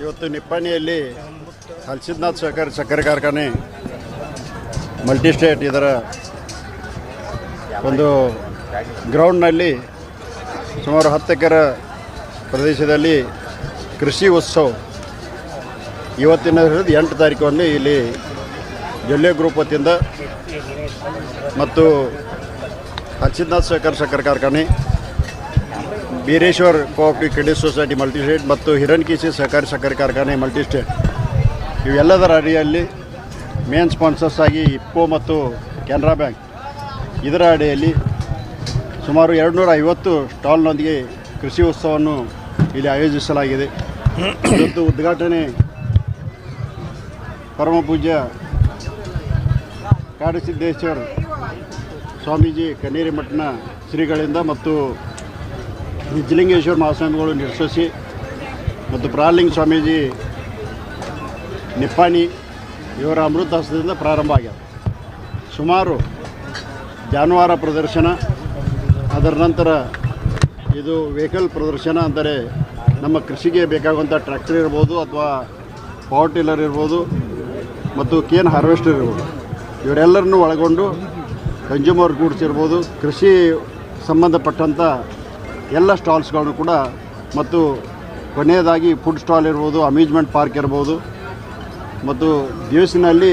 ಇವತ್ತು ನಿಪ್ಪಾಣಿಯಲ್ಲಿ ಹಲ್ಸಿದ್ನಾಥ್ ಸಹಕಾರಿ ಸಕ್ಕರೆ ಕಾರ್ಖಾನೆ ಮಲ್ಟಿಸ್ಟೇಟ್ ಇದರ ಒಂದು ಗ್ರೌಂಡ್ನಲ್ಲಿ ಸುಮಾರು ಹತ್ತು ಎಕರೆ ಪ್ರದೇಶದಲ್ಲಿ ಕೃಷಿ ಉತ್ಸವ ಇವತ್ತಿನ ಎಂಟು ತಾರೀಕಲ್ಲಿ ಇಲ್ಲಿ ಜೊಲ್ಲೆ ಗ್ರೂಪ್ ವತಿಯಿಂದ ಮತ್ತು ಹರ್ಷಿದ್ನಾಥ್ ಸಹಕಾರ ಸಕ್ಕರೆ ಕಾರ್ಖಾನೆ Bireshwar cooperative credit society multistate ಮತ್ತು ಹಿರಣ್ಕೇಶಿ ಸಹಕಾರಿ ಸಕ್ಕರೆ ಕಾರ್ಖಾನೆ ಮಲ್ಟಿಸ್ಟೇಟ್. ಇವೆಲ್ಲದರ ಅಡಿಯಲ್ಲಿ ಮೇನ್ ಸ್ಪಾನ್ಸರ್ಸ್ ಆಗಿ ಇಪ್ಪೋ ಮತ್ತು ಕೆನರಾ ಬ್ಯಾಂಕ್. ಇದರ ಅಡಿಯಲ್ಲಿ ಸುಮಾರು ಎರಡುನೂರ ಐವತ್ತು ಸ್ಟಾಲ್ನೊಂದಿಗೆ ಕೃಷಿ ಉತ್ಸವವನ್ನು ಇಲ್ಲಿ ಆಯೋಜಿಸಲಾಗಿದೆ. ಇವತ್ತು ಉದ್ಘಾಟನೆ ಪರಮ ಪೂಜ್ಯ ಕಾಡಸಿದ್ದೇಶ್ವರ್ ಸ್ವಾಮೀಜಿ ಕನೇರಿ ಮಠನ ಶ್ರೀಗಳಿಂದ ಮತ್ತು ನಿಜಲಿಂಗೇಶ್ವರ ಮಹಾಸ್ವಾಮಿಗಳು ನಿರ್ಸಸಿ ಮತ್ತು ಪ್ರಾಲಿಂಗ ಸ್ವಾಮೀಜಿ ನಿಪ್ಪಾಣಿ ಇವರ ಅಮೃತ ಹಸ್ತದಿಂದ ಪ್ರಾರಂಭ ಆಗ್ಯದ. ಸುಮಾರು ಜಾನುವಾರ ಪ್ರದರ್ಶನ, ಅದರ ನಂತರ ಇದು ವೆಹಿಕಲ್ ಪ್ರದರ್ಶನ ಅಂದರೆ ನಮ್ಮ ಕೃಷಿಗೆ ಬೇಕಾಗುವಂಥ ಟ್ರ್ಯಾಕ್ಟರ್ ಇರ್ಬೋದು ಅಥವಾ ಪವರ್ ಟಿಲ್ಲರ್ ಇರ್ಬೋದು ಮತ್ತು ಕೇನ್ ಹಾರ್ವೆಸ್ಟರ್ ಇರ್ಬೋದು. ಇವರೆಲ್ಲರನ್ನು ಒಳಗೊಂಡು ಕನ್ಸ್ಯೂಮರ್ ಗೂಡ್ಸ್ ಇರ್ಬೋದು. ಕೃಷಿ ಸಂಬಂಧಪಟ್ಟಂಥ ಎಲ್ಲ ಸ್ಟಾಲ್ಸ್ಗಳನ್ನು ಕೂಡ ಮತ್ತು ಕೊನೆಯದಾಗಿ ಫುಡ್ ಸ್ಟಾಲ್ ಇರ್ಬೋದು, ಅಮ್ಯೂಸ್ಮೆಂಟ್ ಪಾರ್ಕ್ ಇರ್ಬೋದು ಮತ್ತು ದಿವಸಿನಲ್ಲಿ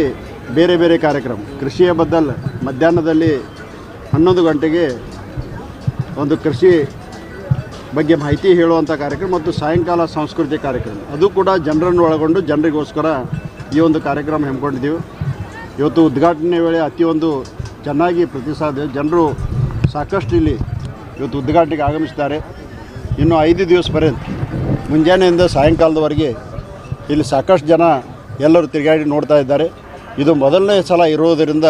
ಬೇರೆ ಬೇರೆ ಕಾರ್ಯಕ್ರಮ. ಕೃಷಿಯ ಬದ್ದಲ್ ಮಧ್ಯಾಹ್ನದಲ್ಲಿ ಹನ್ನೊಂದು ಗಂಟೆಗೆ ಒಂದು ಕೃಷಿ ಬಗ್ಗೆ ಮಾಹಿತಿ ಹೇಳುವಂಥ ಕಾರ್ಯಕ್ರಮ ಮತ್ತು ಸಾಯಂಕಾಲ ಸಾಂಸ್ಕೃತಿಕ ಕಾರ್ಯಕ್ರಮ. ಅದು ಕೂಡ ಜನರನ್ನು ಒಳಗೊಂಡು ಜನರಿಗೋಸ್ಕರ ಈ ಒಂದು ಕಾರ್ಯಕ್ರಮ ಹಮ್ಮಿಕೊಂಡಿದ್ದೀವಿ. ಇವತ್ತು ಉದ್ಘಾಟನೆ ವೇಳೆ ಅತಿ ಒಂದು ಚೆನ್ನಾಗಿ ಪ್ರತಿಸಾದ, ಜನರು ಸಾಕಷ್ಟು ಇಲ್ಲಿ ಇವತ್ತು ಉದ್ಘಾಟನೆಗೆ ಆಗಮಿಸ್ತಾರೆ. ಇನ್ನು ಐದು ದಿವಸ ಪರ್ಯಂತ ಮುಂಜಾನೆಯಿಂದ ಸಾಯಂಕಾಲದವರೆಗೆ ಇಲ್ಲಿ ಸಾಕಷ್ಟು ಜನ ಎಲ್ಲರೂ ತಿರುಗಾಡಿ ನೋಡ್ತಾ ಇದ್ದಾರೆ. ಇದು ಮೊದಲನೇ ಸಲ ಇರೋದರಿಂದ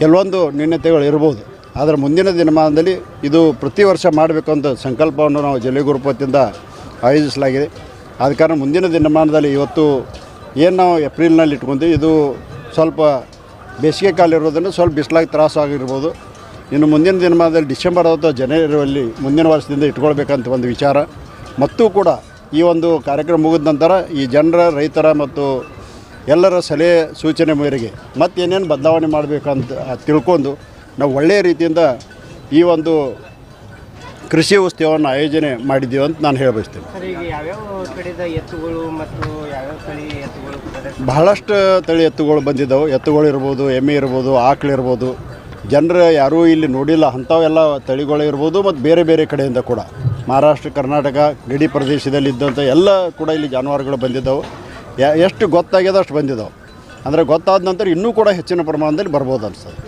ಕೆಲವೊಂದು ನ್ಯೂನತೆಗಳು ಇರ್ಬೋದು. ಆದರೆ ಮುಂದಿನ ದಿನಮಾನದಲ್ಲಿ ಇದು ಪ್ರತಿ ವರ್ಷ ಮಾಡಬೇಕು ಅಂತ ಸಂಕಲ್ಪವನ್ನು ನಾವು ಜಲೆ ಗ್ರೂಪ್ ಆಯೋಜಿಸಲಾಗಿದೆ. ಆದ ಕಾರಣ ಮುಂದಿನ ದಿನಮಾನದಲ್ಲಿ ಇವತ್ತು ಏನು ನಾವು ಏಪ್ರಿಲ್ನಲ್ಲಿ ಇಟ್ಕೊಂತೀವಿ, ಇದು ಸ್ವಲ್ಪ ಬೇಸಿಗೆ ಕಾಲ ಇರೋದನ್ನು ಸ್ವಲ್ಪ ಬಿಸಿಲಾಗಿ ತ್ರಾಸು ಆಗಿರ್ಬೋದು. ಇನ್ನು ಮುಂದಿನ ದಿನಮಾನದಲ್ಲಿ ಡಿಸೆಂಬರ್ ಅಥವಾ ಜನವರಿಯಲ್ಲಿ ಮುಂದಿನ ವರ್ಷದಿಂದ ಇಟ್ಕೊಳ್ಬೇಕಂತ ಒಂದು ವಿಚಾರ. ಮತ್ತು ಕೂಡ ಈ ಒಂದು ಕಾರ್ಯಕ್ರಮ ಮುಗಿದ ನಂತರ ಈ ಜನರ ರೈತರ ಮತ್ತು ಎಲ್ಲರ ಸಲಹೆ ಸೂಚನೆ ಮೇರೆಗೆ ಮತ್ತೇನೇನು ಬದಲಾವಣೆ ಮಾಡಬೇಕಂತ ತಿಳ್ಕೊಂಡು ನಾವು ಒಳ್ಳೆಯ ರೀತಿಯಿಂದ ಈ ಒಂದು ಕೃಷಿ ಉತ್ಸವವನ್ನು ಆಯೋಜನೆ ಮಾಡಿದ್ದೀವಿ ಅಂತ ನಾನು ಹೇಳಬಯಸ್ತೇನೆ. ಸರ್ ಈಗ ಯಾವ್ಯಾವ ಕಡೆದ ಎತ್ತುಗಳು ಮತ್ತು ಯಾವ್ಯಾವ ತಳಿ ಎತ್ತುಗಳು ಪ್ರದರ್ಶನ ಬಹಳಷ್ಟು ತಳಿ ಎತ್ತುಗಳು ಬಂದಿದ್ದವು. ಎತ್ತುಗಳು ಇರ್ಬೋದು ಎಮ್ಮೆ ಇರ್ಬೋದು ಆಕಳು ಇರ್ಬೋದು. ಜನರು ಯಾರೂ ಇಲ್ಲಿ ನೋಡಿಲ್ಲ, ಅಂಥವೆಲ್ಲ ತಳಿಗಳು ಇರ್ಬೋದು ಮತ್ತು ಬೇರೆ ಬೇರೆ ಕಡೆಯಿಂದ ಕೂಡ. ಮಹಾರಾಷ್ಟ್ರ, ಕರ್ನಾಟಕ, ಗಡಿ ಪ್ರದೇಶದಲ್ಲಿ ಇದ್ದಂಥ ಎಲ್ಲ ಕೂಡ ಇಲ್ಲಿ ಜಾನುವಾರುಗಳು ಬಂದಿದ್ದವು. ಎಷ್ಟು ಗೊತ್ತಾಗ್ಯದ ಅಷ್ಟು ಬಂದಿದ್ದವು. ಅಂದರೆ ಗೊತ್ತಾದ ನಂತರ ಇನ್ನೂ ಕೂಡ ಹೆಚ್ಚಿನ ಪ್ರಮಾಣದಲ್ಲಿ ಬರ್ಬೋದು ಅನ್ಸ್ತದೆ